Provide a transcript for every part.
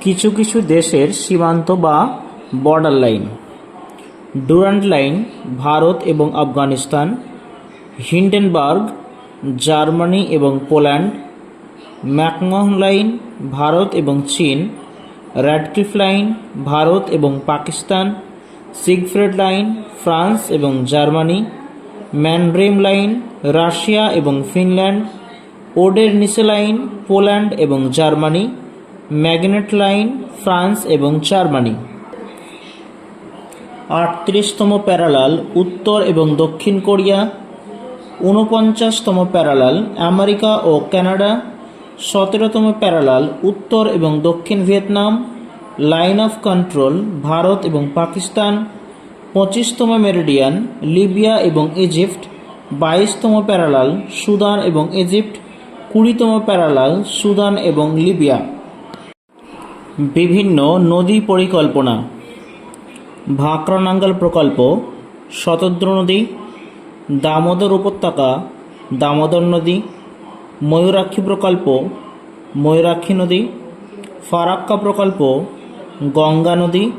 কিছু কিছু দেশের সীমান্ত বা border line Durand line Bharat এবং আফগানিস্তান হিন্ডেনবার্গ জার্মানি এবং পোল্যান্ড, ম্যাকমোহন লাইন ভারত এবং চীন র্যাডক্লিফ লাইন ভারত এবং পাকিস্তান সিগফ্রেড লাইন ফ্রান্স এবং জার্মানি ম্যানড্রেম লাইন রাশিয়া এবং Finland Oder Neisse line Poland এবং জার্মানি ম্যাগনেট লাইন, ফ্রান্স এবং জার্মানি। আটত্রিশতম প্যারালাল, উত্তর এবং দক্ষিণ কোরিয়া। ঊনপঞ্চাশতম প্যারালাল, আমেরিকা ও কানাডা। সতেরোতম প্যারালাল, উত্তর এবং দক্ষিণ Vietnam. Line of control, Bharat এবং পাকিস্তান। পঁচিশতম মেরিডিয়ান, লিবিয়া এবং ইজিপ্ট। বাইশতম প্যারালাল, সুদান এবং ইজিপ্ট। কুড়িতম প্যারালাল, সুদান এবং লিবিয়া। বিভিন্ন নদী পরিকল্পনা, ভাকরানাঙ্গল প্রকল্প, শতদ্র নদী, দামোদর উপত্যকা, দামোদর নদী, ময়ূরাক্ষী প্রকল্প, ময়ূরাক্ষী নদী, ফারাক্কা প্রকল্প, গঙ্গা নদী,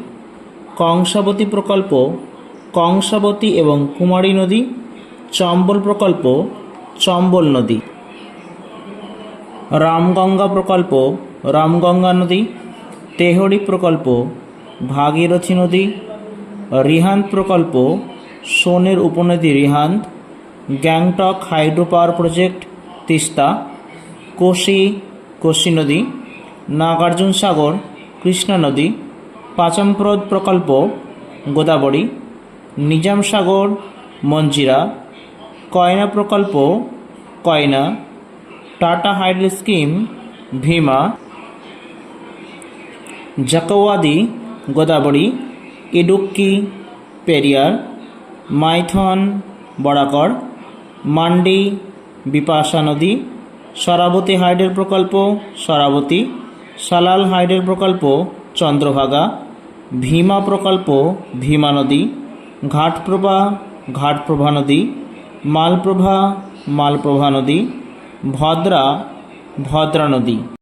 কংসাবতী প্রকল্প, কংসাবতী এবং কুমারী নদী, চম্বল প্রকল্প, চম্বল নদী। রামগঙ্গা প্রকল্প, রামগঙ্গা নদী তেহরি প্রকল্প, ভাগীরথী নদী রিহান্ত প্রকল্প, সোনের উপনদী Rihand Gangtok hydro power project, Teesta, Kosi Kosi নদী, নাগার্জুন সাগর, কৃষ্ণা নদী, পাচমপ্রদ প্রকল্প, গোদাবরী, নিজাম সাগর, মঞ্জিরা, কয়না প্রকল্প, কয়না, টাটা হাইড্রো স্কিম, ভীমা জাকওয়াদি, গোদাবরী, ইডুক্কি, পেরিয়ার, মাইথন, বরাকর, মান্ডি, বিপাশা নদী, সরাবতী হাইডের প্রকল্প, সরাবতী, সালাল হাইডের প্রকল্প, চন্দ্রভাগা, ভীমা প্রকল্প, ভীমা নদী, ঘাটপ্রভা ঘাটপ্রভা নদী, মালপ্রভা মালপ্রভা নদী, ভদ্রা ভদ্রা নদী।